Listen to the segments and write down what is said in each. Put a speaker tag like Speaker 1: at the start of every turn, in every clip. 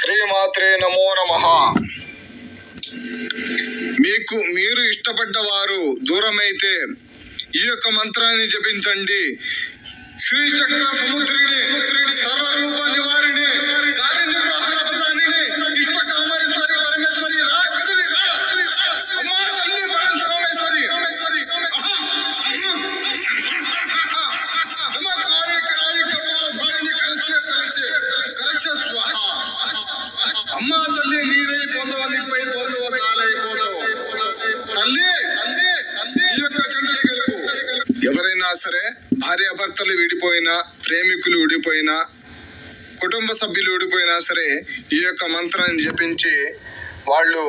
Speaker 1: శ్రీమాత్రే నమో నమ.
Speaker 2: మీకు మీరు ఇష్టపడ్డ వారు దూరమైతే ఈ యొక్క మంత్రాన్ని జపించండి. శ్రీ చక్ర సముద్రిని సర్వరూప నివ తల్లి నీరై పొందవని పొందవ తల్లి తల్లి తల్లి ఈ యొక్క జంటని ఎవరైనా సరే భార్యాభర్తలు విడిపోయినా ప్రేమికులు విడిపోయినా కుటుంబ సభ్యులు విడిపోయినా సరే ఈ యొక్క మంత్రాన్ని జపించి వాళ్ళు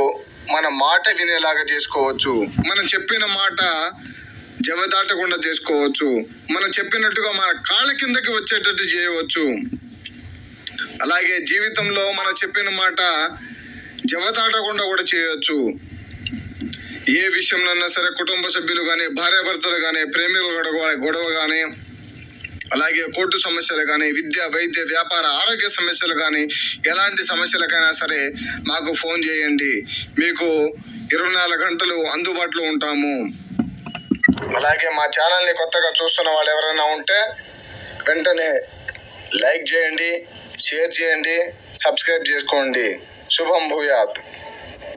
Speaker 2: మన మాట వినేలాగా చేసుకోవచ్చు. మనం చెప్పిన మాట జవదాటకుండా చేసుకోవచ్చు. మనం చెప్పినట్టుగా మన కాళ్ళ కిందకి వచ్చేటట్టు చేయవచ్చు. అలాగే జీవితంలో మనం చెప్పిన మాట జవదాటకుండా కూడా చేయొచ్చు. ఏ విషయంలోనైనా సరే కుటుంబ సభ్యులు కానీ భార్యాభర్తలు కానీ ప్రేమికులు గొడవ గొడవ కానీ అలాగే కోర్టు సమస్యలు కానీ విద్య వైద్య వ్యాపార ఆరోగ్య సమస్యలు కానీ ఎలాంటి సమస్యలకైనా సరే మాకు ఫోన్ చేయండి. మీకు ఇరవై నాలుగు గంటలు అందుబాటులో ఉంటాము. అలాగే మా ఛానల్ని కొత్తగా చూస్తున్న వాళ్ళు ఎవరైనా ఉంటే వెంటనే లైక్ చేయండి షేర్ చేయండి సబ్స్క్రైబ్ చేసుకోండి. శుభం భూయాత్.